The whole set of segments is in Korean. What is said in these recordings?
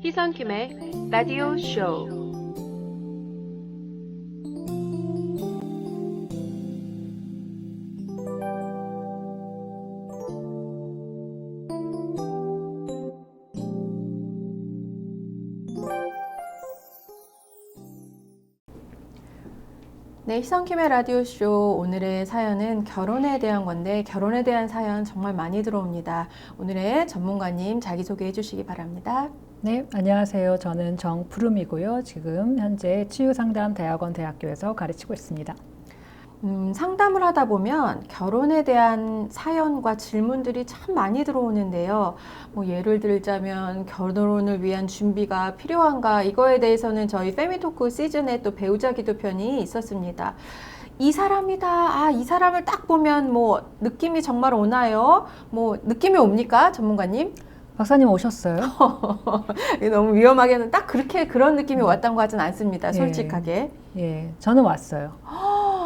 희선킴의 라디오 쇼. 네, 희성킴의 라디오쇼 오늘의 사연은 결혼에 대한 건데 결혼에 대한 사연 정말 많이 들어옵니다. 오늘의 전문가님 자기소개해 주시기 바랍니다. 네, 안녕하세요. 저는 정푸름이고요. 지금 현재 치유상담 대학원 대학교에서 가르치고 있습니다. 음, 상담을 하다 보면 결혼에 대한 사연과 질문들이 참 많이 들어오는데요. 뭐 예를 들자면 결혼을 위한 준비가 필요한가 이거에 대해서는 저희 페미토크 시즌에 또 배우자 기도편이 있었습니다. 이 사람이다. 아, 이 사람을 딱 보면 뭐 느낌이 정말 오나요? 뭐 느낌이 옵니까? 전문가님? 박사님 오셨어요? 너무 위험하게는 딱 그렇게 그런 느낌이 왔던 것 같지는 않습니다. 예. 솔직하게. 예, 저는 왔어요.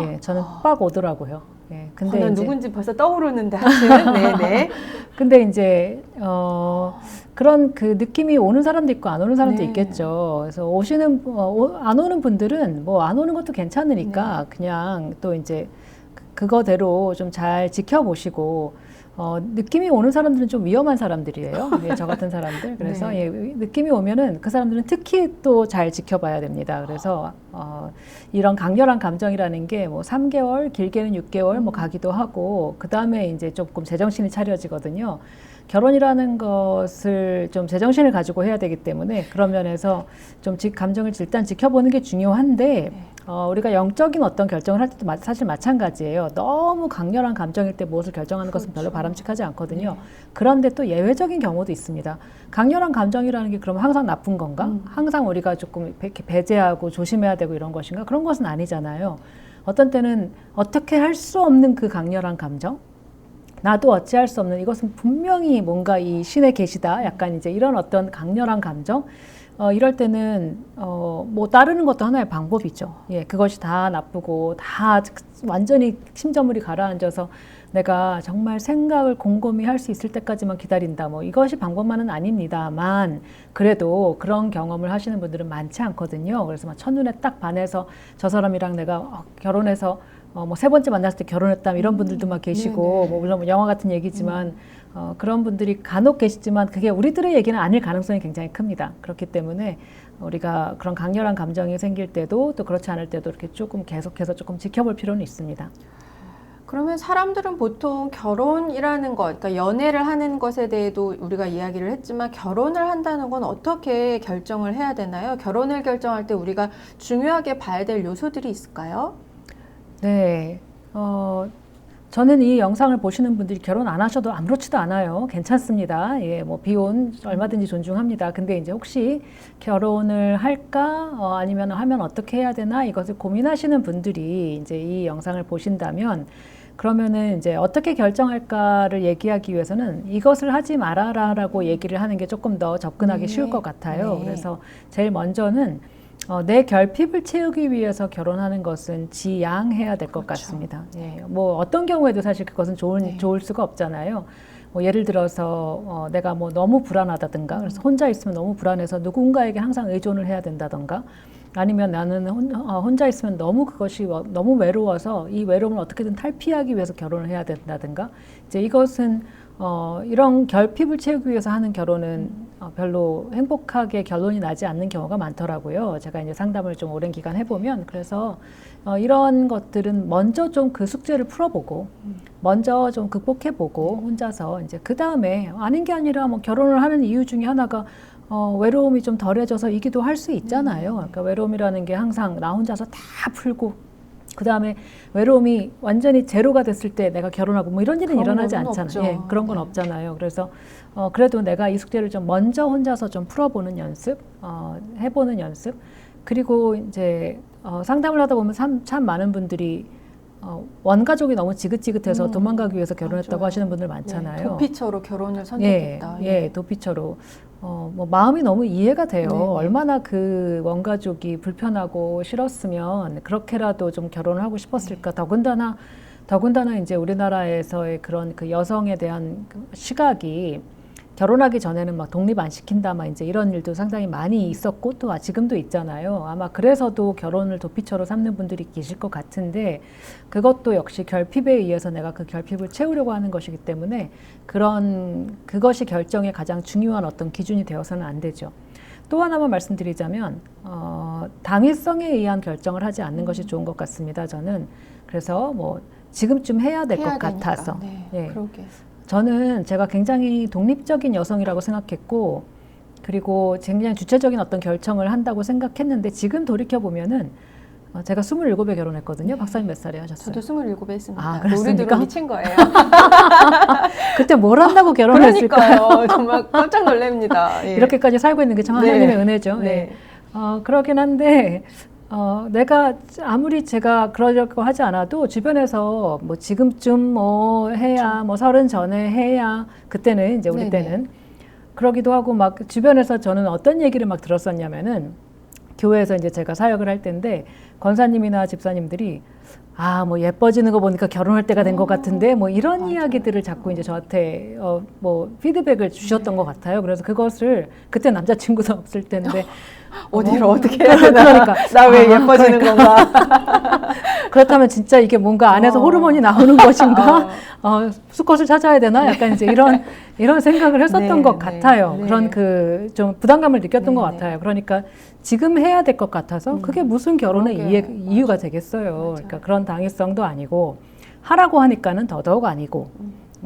예, 저는 빡 오더라고요. 예, 근데 저는 이제, 누군지 벌써 떠오르는데 하여튼 네네. 근데 이제 어 그런 그 느낌이 오는 사람도 있고 안 오는 사람도 네. 있겠죠. 그래서 오시는 어, 오- 안 오는 분들은 뭐 안 오는 것도 괜찮으니까 네. 그냥 또 이제 그- 그거대로 좀 잘 지켜보시고 어, 느낌이 오는 사람들은 좀 위험한 사람들이에요. 예, 저 같은 사람들. 그래서 네. 예, 느낌이 오면은 그 사람들은 특히 또 잘 지켜봐야 됩니다. 그래서 어, 이런 강렬한 감정이라는 게 뭐 3개월, 길게는 6개월 뭐 가기도 하고 그 다음에 이제 조금 제정신이 차려지거든요. 결혼이라는 것을 좀 제정신을 가지고 해야 되기 때문에 그런 면에서 좀 지- 감정을 일단 지켜보는 게 중요한데 네. 어, 우리가 영적인 어떤 결정을 할 때도 마- 사실 마찬가지예요. 너무 강렬한 감정일 때 무엇을 결정하는 것은 별로 그렇죠. 바람직하지 않거든요. 네. 그런데 또 예외적인 경우도 있습니다. 강렬한 감정이라는 게 그러면 항상 나쁜 건가? 음. 항상 우리가 조금 배- 이렇게 배제하고 조심해야 되고 이런 것인가? 그런 것은 아니잖아요. 어떤 때는 어떻게 할 수 없는 그 강렬한 감정? 나도 어찌할 수 없는 이것은 분명히 뭔가 이 신의 계시다. 약간 이제 이런 어떤 강렬한 감정. 어, 이럴 때는 어, 뭐 따르는 것도 하나의 방법이죠. 예, 그것이 다 나쁘고 다 완전히 심저물이 가라앉아서 내가 정말 생각을 곰곰이 할 수 있을 때까지만 기다린다. 뭐 이것이 방법만은 아닙니다만 그래도 그런 경험을 하시는 분들은 많지 않거든요. 그래서 막 첫눈에 딱 반해서 저 사람이랑 내가 어, 결혼해서 어, 뭐 세 번째 만났을 때 결혼했다 이런 분들도 막 계시고 네네. 뭐 물론 뭐 영화 같은 얘기지만 어, 그런 분들이 간혹 계시지만 그게 우리들의 얘기는 아닐 가능성이 굉장히 큽니다. 그렇기 때문에 우리가 그런 강렬한 감정이 생길 때도 또 그렇지 않을 때도 이렇게 조금 계속해서 조금 지켜볼 필요는 있습니다. 그러면 사람들은 보통 결혼이라는 것, 그러니까 연애를 하는 것에 대해도 우리가 이야기를 했지만 결혼을 한다는 건 어떻게 결정을 해야 되나요? 결혼을 결정할 때 우리가 중요하게 봐야 될 요소들이 있을까요? 네. 어, 저는 이 영상을 보시는 분들이 결혼 안 하셔도 아무렇지도 않아요. 괜찮습니다. 예, 뭐 비혼 얼마든지 존중합니다. 근데 이제 혹시 결혼을 할까, 어, 아니면 하면 어떻게 해야 되나 이것을 고민하시는 분들이 이제 이 영상을 보신다면 그러면은 이제 어떻게 결정할까를 얘기하기 위해서는 이것을 하지 말아라라고 얘기를 하는 게 조금 더 접근하기 네. 쉬울 것 같아요. 네. 그래서 제일 먼저는 어, 내 결핍을 채우기 위해서 결혼하는 것은 지양해야 될것 그렇죠. 같습니다. 예, 뭐 어떤 경우에도 사실 그것은 좋은 네. 좋을 수가 없잖아요. 뭐 예를 들어서 어, 내가 뭐 너무 불안하다든가 그래서 혼자 있으면 너무 불안해서 누군가에게 항상 의존을 해야 된다든가 아니면 나는 혼, 어, 혼자 있으면 너무 그것이 워- 너무 외로워서 이 외로움을 어떻게든 탈피하기 위해서 결혼을 해야 된다든가 이제 이것은 어, 이런 결핍을 채우기 위해서 하는 결혼은 어, 별로 행복하게 결론이 나지 않는 경우가 많더라고요. 제가 이제 상담을 좀 오랜 기간 해보면 그래서 어, 이런 것들은 먼저 좀 그 숙제를 풀어보고 먼저 좀 극복해보고 혼자서 이제 그 다음에 아닌 게 아니라 뭐 결혼을 하는 이유 중에 하나가 어, 외로움이 좀 덜해져서 이기도 할 수 있잖아요. 그러니까 외로움이라는 게 항상 나 혼자서 다 풀고 그 다음에 외로움이 완전히 제로가 됐을 때 내가 결혼하고 뭐 이런 일은 일어나지 않잖아요. 예, 그런 건 네. 없잖아요. 그래서 어, 그래도 내가 이 숙제를 좀 먼저 혼자서 좀 풀어보는 연습, 어, 해보는 연습. 그리고 이제 어, 상담을 하다 보면 참, 참 많은 분들이 어, 원가족이 너무 지긋지긋해서 음, 도망가기 위해서 결혼했다고 맞아요. 하시는 분들 네, 많잖아요. 도피처로 결혼을 예, 선택했다. 예, 도피처로. 어, 뭐 마음이 너무 이해가 돼요. 네, 네. 얼마나 그 원가족이 불편하고 싫었으면 그렇게라도 좀 결혼을 하고 싶었을까. 네. 더군다나 더군다나 이제 우리나라에서의 그런 그 여성에 대한 그 시각이 결혼하기 전에는 막 독립 안 시킨다, 막 이제 이런 일도 상당히 많이 있었고 또 아- 지금도 있잖아요. 아마 그래서도 결혼을 도피처로 삼는 분들이 계실 것 같은데 그것도 역시 결핍에 의해서 내가 그 결핍을 채우려고 하는 것이기 때문에 그런 그것이 결정의 가장 중요한 어떤 기준이 되어서는 안 되죠. 또 하나만 말씀드리자면 어, 당위성에 의한 결정을 하지 않는 것이 좋은 것 같습니다. 저는 그래서 뭐 지금쯤 해야 될 것. 같아서 네, 예. 그러게. 저는 제가 굉장히 독립적인 여성이라고 생각했고 그리고 굉장히 주체적인 어떤 결정을 한다고 생각했는데 지금 돌이켜 보면은 어, 제가 27에 결혼했거든요. 네. 박사님 몇 살에 하셨어요? 저도 27에 했습니다. 아, 그렇습니까? 미친 거예요. 그때 뭘 한다고 결혼했을까? 그러니까요. 정말 깜짝 놀랍니다. 예. 이렇게까지 살고 있는 게참 네. 하나님의 은혜죠. 예. 네. 어, 그러긴 한데 어, 내가 아무리 제가 그러려고 하지 않아도 주변에서 뭐 지금쯤 뭐 해야 뭐 서른 전에 해야 그때는 이제 우리 그렇죠. 네네. 때는 그러기도 하고 막 주변에서 저는 어떤 얘기를 막 들었었냐면은 교회에서 이제 제가 사역을 할 때인데 권사님이나 집사님들이 아 뭐 예뻐지는 거 보니까 결혼할 때가 된 것 같은데 뭐 이런 맞아요. 이야기들을 자꾸 이제 저한테 어 뭐 피드백을 주셨던 것 같아요. 그래서 그것을 그때 남자친구도 없을 텐데 어디를 어, 어떻게 해야 되나? 그러니까. 나왜 아, 예뻐지는 건가? 그렇다면 진짜 이게 뭔가 안에서 어. 호르몬이 나오는 것인가? 어, 수컷을 찾아야 되나? 약간 이제 이런 이런 생각을 했었던 네, 것 네, 같아요. 네. 그런 그 좀 부담감을 느꼈던 네, 것 네. 같아요. 그러니까 지금 해야 될 것 같아서 음. 그게 무슨 결혼의. 이해, 맞아. 이유가 되겠어요. 맞아요. 그러니까 그런 당위성도 아니고 하라고 하니까는 더더욱 아니고.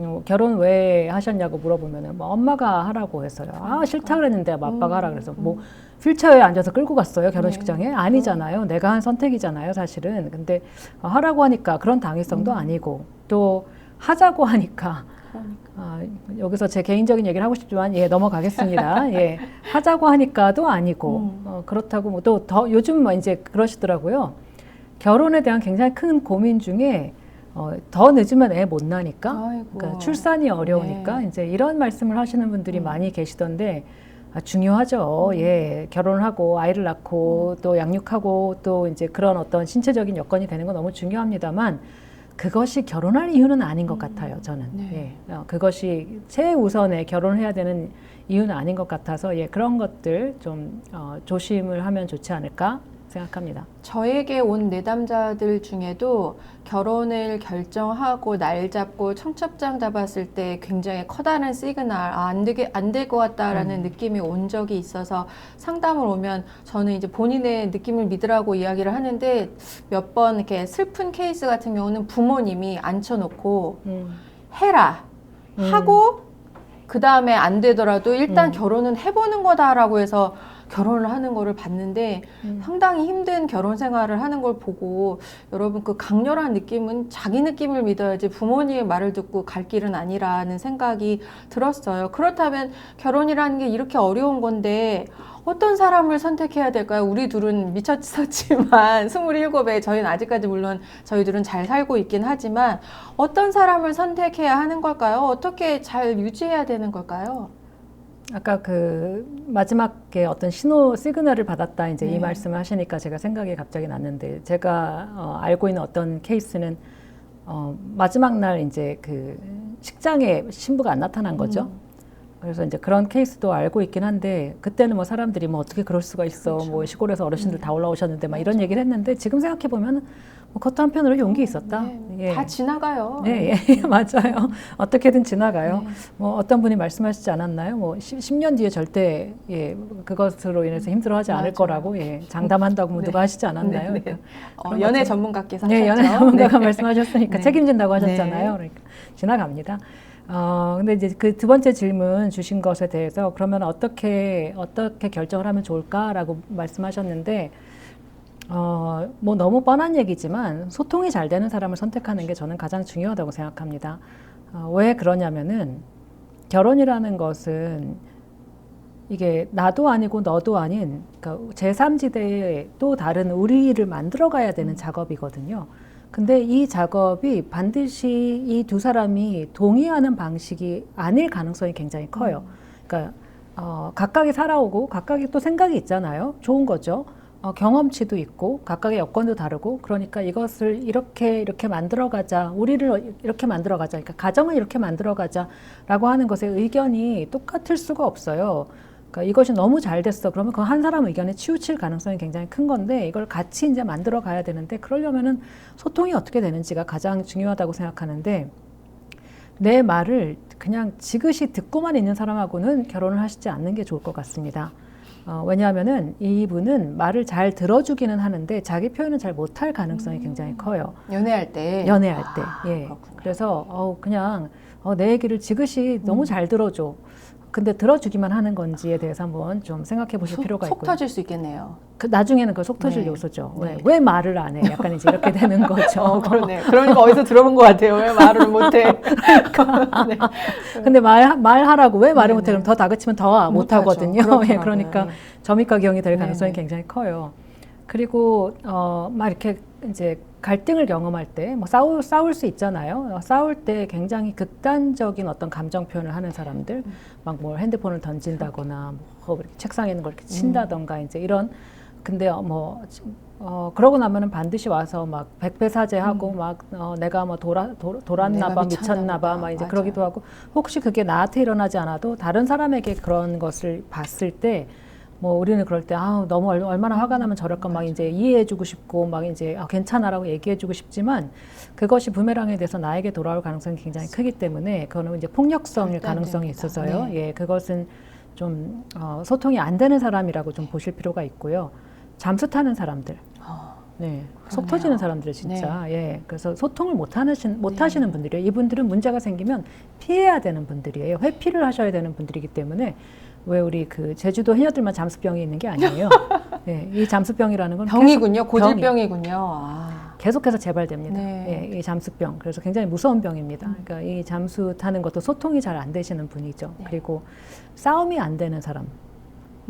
어, 결혼 왜 하셨냐고 물어보면은 뭐 엄마가 하라고 해서요. 아 싫다 그랬는데 뭐 아빠가 하라 그래서 뭐 휠체어에 앉아서 끌고 갔어요 결혼식장에 네. 아니잖아요. 내가 한 선택이잖아요 사실은. 근데 어, 하라고 하니까 그런 당위성도 아니고 또 하자고 하니까 그러니까. 아, 여기서 제 개인적인 얘기를 하고 싶지만 예 넘어가겠습니다. 예 하자고 하니까도 아니고 음. 어, 그렇다고 뭐 또 더 요즘 뭐 이제 그러시더라고요. 결혼에 대한 굉장히 큰 고민 중에 어, 더 늦으면 애 못 나니까. 그러니까 출산이 어려우니까 네. 이제 이런 말씀을 하시는 분들이 음. 많이 계시던데 아, 중요하죠. 예, 결혼을 하고 아이를 낳고 음. 또 양육하고 또 이제 그런 어떤 신체적인 여건이 되는 건 너무 중요합니다만 그것이 결혼할 이유는 아닌 것 같아요. 저는 네. 예, 어, 그것이 최우선에 결혼해야 되는 이유는 아닌 것 같아서 예, 그런 것들 좀 어, 조심을 하면 좋지 않을까 생각합니다. 저에게 온 내담자들 중에도 결혼을 결정하고 날 잡고 청첩장 잡았을 때 굉장히 커다란 시그널 아, 안 되게 안 될 것 같다라는 음. 느낌이 온 적이 있어서 상담을 오면 저는 이제 본인의 느낌을 믿으라고 이야기를 하는데 몇 번 이렇게 슬픈 케이스 같은 경우는 부모님이 앉혀놓고 음, 해라 음. 하고 그 다음에 안 되더라도 일단 음. 결혼은 해보는 거다라고 해서 결혼을 하는 거를 봤는데 음. 상당히 힘든 결혼 생활을 하는 걸 보고 여러분 그 강렬한 느낌은 자기 느낌을 믿어야지 부모님의 말을 듣고 갈 길은 아니라는 생각이 들었어요. 그렇다면 결혼이라는 게 이렇게 어려운 건데 어떤 사람을 선택해야 될까요? 우리 둘은 미쳤었지만 27에 저희는 아직까지 물론 저희들은 잘 살고 있긴 하지만 어떤 사람을 선택해야 하는 걸까요? 어떻게 잘 유지해야 되는 걸까요? 아까 그 마지막에 어떤 신호 시그널을 받았다 이제 네. 이 말씀을 하시니까 제가 생각이 갑자기 났는데 제가 어, 알고 있는 어떤 케이스는 어, 마지막 날 이제 그 식장에 신부가 안 나타난 거죠. 음. 그래서 이제 그런 케이스도 알고 있긴 한데 그때는 뭐 사람들이 뭐 어떻게 그럴 수가 있어 그렇죠. 뭐 시골에서 어르신들 음. 다 올라오셨는데 막 이런 얘기를 했는데 지금 생각해 보면 뭐 그것도 한편으로 용기 있었다. 네, 다 지나가요. 예, 예, 맞아요. 어떻게든 지나가요. 네. 뭐 어떤 분이 말씀하시지 않았나요? 뭐 10, 년 뒤에 절대 예, 그것으로 인해서 힘들어하지 않을 맞아요. 거라고 예, 장담한다고 뭐 네. 누가 하시지 않았나요? 네, 네. 그러니까 어, 연애 전문가께서 네. 연애 전문가가 네. 말씀하셨으니까 네. 책임진다고 하셨잖아요. 네. 그러니까 지나갑니다. 어, 근데 이제 그 두 번째 질문 주신 것에 대해서 그러면 어떻게 어떻게 결정을 하면 좋을까라고 말씀하셨는데 어, 뭐 너무 뻔한 얘기지만 소통이 잘 되는 사람을 선택하는 게 저는 가장 중요하다고 생각합니다. 어, 왜 그러냐면은 결혼이라는 것은 이게 나도 아니고 너도 아닌 그러니까 제3지대에 또 다른 우리를 만들어 가야 되는 작업이거든요. 근데 이 작업이 반드시 이 두 사람이 동의하는 방식이 아닐 가능성이 굉장히 커요. 그러니까 어, 각각이 살아오고 각각이 또 생각이 있잖아요. 좋은 거죠. 어, 경험치도 있고 각각의 여건도 다르고 그러니까 이것을 이렇게 이렇게 만들어 가자 우리를 이렇게 만들어 가자 그러니까 가정을 이렇게 만들어 가자라고 하는 것에 의견이 똑같을 수가 없어요. 그러니까 이것이 너무 잘 됐어 그러면 그 한 사람 의견에 치우칠 가능성이 굉장히 큰 건데 이걸 같이 이제 만들어 가야 되는데 그러려면은 소통이 어떻게 되는지가 가장 중요하다고 생각하는데 내 말을 그냥 지그시 듣고만 있는 사람하고는 결혼을 하시지 않는 게 좋을 것 같습니다. 어, 왜냐하면은 이분은 말을 잘 들어주기는 하는데 자기 표현은 잘 못할 가능성이 굉장히 커요. 연애할 때. 연애할 때. 아, 예. 그렇군요. 그래서 어, 그냥 어, 내 얘기를 지그시 너무 잘 들어줘. 근데 들어주기만 하는 건지에 대해서 한번 좀 생각해 보실 속, 필요가 속 있고요. 터질 수 있겠네요. 그 나중에는 그 속 터질 네. 요소죠. 네. 왜, 왜 말을 안 해? 약간 이제 이렇게 되는 거죠. 어, 그러네. 그러니까 어디서 들어본 것 같아요. 왜 말을 못해? 네. 근데 말, 말하라고 왜 말을 네네. 못해? 그럼 더 다그치면 더 못하죠. 못하거든요. 그렇더라고요. 예, 그러니까 네. 점입가경이 될. 가능성이 굉장히 커요. 그리고 어, 막 이렇게 이제 갈등을 경험할 때 뭐 싸울 싸울 수 있잖아요. 어, 싸울 때 굉장히 극단적인 어떤 감정 표현을 하는 사람들, 음. 막뭐 핸드폰을 던진다거나 뭐 이렇게 책상에 있는 걸 음. 이렇게 친다던가 이제 이런. 근데 어, 뭐 어, 그러고 나면은 반드시 와서 막 백배 사죄하고 막 어, 내가 뭐 돌아 도, 돌았나 음. 내가 봐 미쳤나 미쳤나 봐 보다. 막 이제 맞아요. 그러기도 하고 혹시 그게 나한테 일어나지 않아도 다른 사람에게 그런 것을 봤을 때 뭐 우리는 그럴 때 아 너무 얼- 얼마나 화가 나면 저럴까 막 이제 이해해주고 싶고 막 이제 아, 괜찮아라고 얘기해주고 싶지만 그것이 부메랑에 대해서 나에게 돌아올 가능성이 굉장히 크기 때문에 그거는 이제 폭력성일 가능성이 있어서요. 됩니다. 예, 그것은 좀 어, 소통이 안 되는 사람이라고 좀 보실 필요가 있고요. 잠수 타는 사람들. 어, 네, 속. 터지는 사람들 진짜 예 그래서 소통을 못 하시는 못 하시는 분들이에요. 이분들은 문제가 생기면 피해야 되는 분들이에요. 회피를 하셔야 되는 분들이기 때문에 왜 우리 그 제주도 해녀들만 잠수병이 있는 게 아니에요. 예, 이 잠수병이라는 건 병이군요. 고질병이군요. 아. 계속해서 재발됩니다. 네. 예, 이 잠수병. 그래서 굉장히 무서운 병입니다. 그러니까 이 잠수 타는 것도 소통이 잘 안 되시는 분이죠. 네. 그리고 싸움이 안 되는 사람.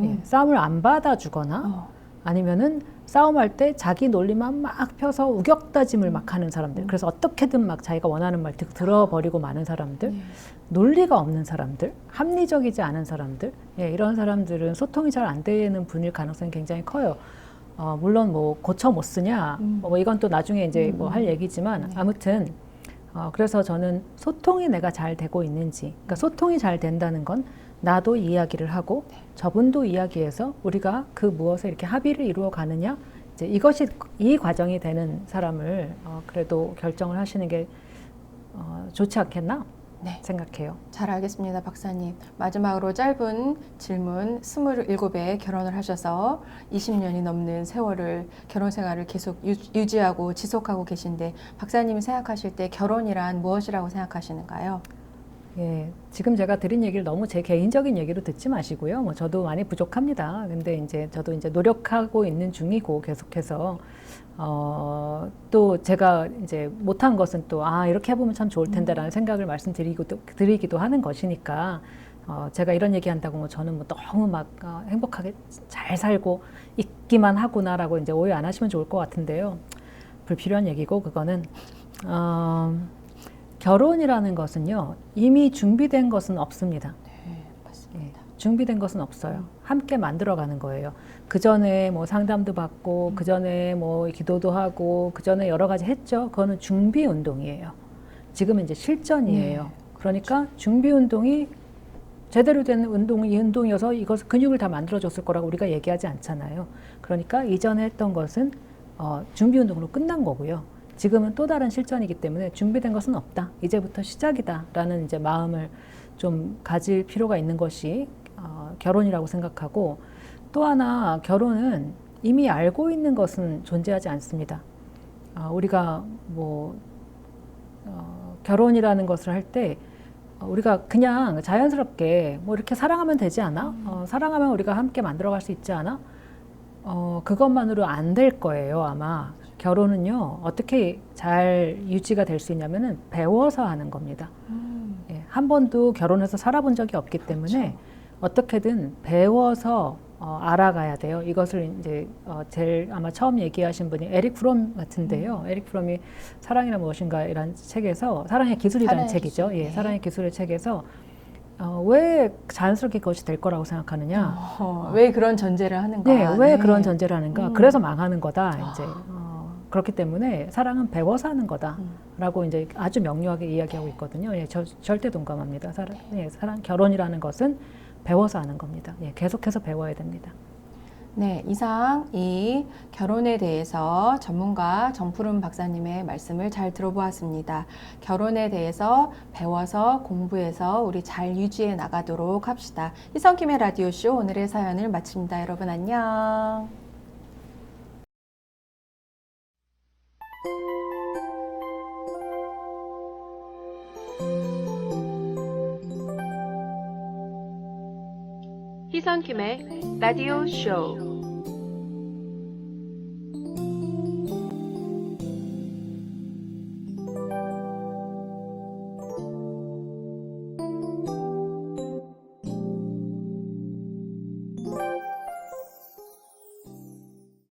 예, 음. 싸움을 안 받아주거나 어. 아니면은 싸움할 때 자기 논리만 막 펴서 우격다짐을 막 하는 음. 사람들. 그래서 어떻게든 막 자기가 원하는 말 들- 들어버리고 마는 사람들. 네. 논리가 없는 사람들, 합리적이지 않은 사람들, 예, 이런 사람들은 소통이 잘 안 되는 분일 가능성이 굉장히 커요. 어, 물론 뭐 고쳐 못 쓰냐, 음. 뭐 이건 또 나중에 이제 뭐 할 얘기지만 네. 아무튼 어, 그래서 저는 소통이 내가 잘 되고 있는지, 그러니까 소통이 잘 된다는 건 나도 이야기를 하고 저분도 이야기해서 우리가 그 무엇에 이렇게 합의를 이루어 가느냐, 이제 이것이 이 과정이 되는 사람을 어, 그래도 결정을 하시는 게 어, 좋지 않겠나 네. 생각해요. 잘 알겠습니다, 박사님. 마지막으로 짧은 질문. 27에 결혼을 하셔서 20년이 넘는 세월을 결혼 생활을 계속 유, 유지하고 지속하고 계신데 박사님이 생각하실 때 결혼이란 무엇이라고 생각하시는가요? 예, 지금 제가 드린 얘기를 너무 제 개인적인 얘기로 듣지 마시고요. 뭐 저도 많이 부족합니다. 근데 이제 저도 이제 노력하고 있는 중이고 계속해서 어, 또 제가 이제 못한 것은 또 아, 이렇게 해보면 참 좋을 텐데라는 생각을 말씀드리고 또 드리기도 하는 것이니까 어, 제가 이런 얘기 한다고 뭐 저는 뭐 너무 막 어, 행복하게 잘 살고 있기만 하구나라고 이제 오해 안 하시면 좋을 것 같은데요. 불필요한 얘기고 그거는 어, 결혼이라는 것은요 이미 준비된 것은 없습니다. 네, 맞습니다. 예, 준비된 것은 없어요. 함께 만들어가는 거예요. 그 전에 뭐 상담도 음. 받고 그 전에 뭐 기도도 하고 그 전에 여러 가지 했죠. 그거는 준비 운동이에요. 지금은 이제 실전이에요. 네, 그러니까 준비 운동이 제대로 된 운동이 이 운동이어서 이것 근육을 다 만들어줬을 거라고 우리가 얘기하지 않잖아요. 그러니까 이전에 했던 것은 어, 준비 운동으로 끝난 거고요. 지금은 또 다른 실전이기 때문에 준비된 것은 없다. 이제부터 시작이다라는 이제 마음을 좀 가질 필요가 있는 것이 어, 결혼이라고 생각하고 또 하나 결혼은 이미 알고 있는 것은 존재하지 않습니다. 어, 우리가 뭐 어, 결혼이라는 것을 할때 어, 우리가 그냥 자연스럽게 뭐 이렇게 사랑하면 되지 않아? 어, 사랑하면 우리가 함께 만들어갈 수 있지 않아? 어, 그것만으로 안 될 거예요, 아마. 결혼은요, 어떻게 잘 유지가 될 수 있냐면은 배워서 하는 겁니다. 음, 예, 한 번도 결혼해서 살아본 적이 없기 때문에 어떻게든 배워서 어, 알아가야 돼요. 이것을 이제 어, 제일 아마 처음 얘기하신 분이 에릭 프롬 같은데요. 음. 에릭 프롬이 사랑이란 무엇인가 이란 책에서 사랑의 기술이라는 사랑의 책이죠. 기술, 예, 네. 사랑의 기술의 책에서 어, 왜 자연스럽게 그것이 될 거라고 생각하느냐? 어, 왜 그런 전제를 하는가? 네, 왜 그런 전제를 하는가? 음. 그래서 망하는 거다. 아. 이제 어, 그렇기 때문에 사랑은 배워서 하는 거다라고 이제 아주 명료하게 이야기하고 있거든요. 예, 저, 절대 동감합니다. 사랑, 예, 사랑, 결혼이라는 것은 배워서 하는 겁니다. 예, 계속해서 배워야 됩니다. 네, 이상 이 결혼에 대해서 전문가 정푸른 박사님의 말씀을 잘 들어보았습니다. 결혼에 대해서 배워서 공부해서 우리 잘 유지해 나가도록 합시다. 이성킴의 라디오쇼 오늘의 사연을 마칩니다. 여러분 안녕. 희선킴의 라디오 쇼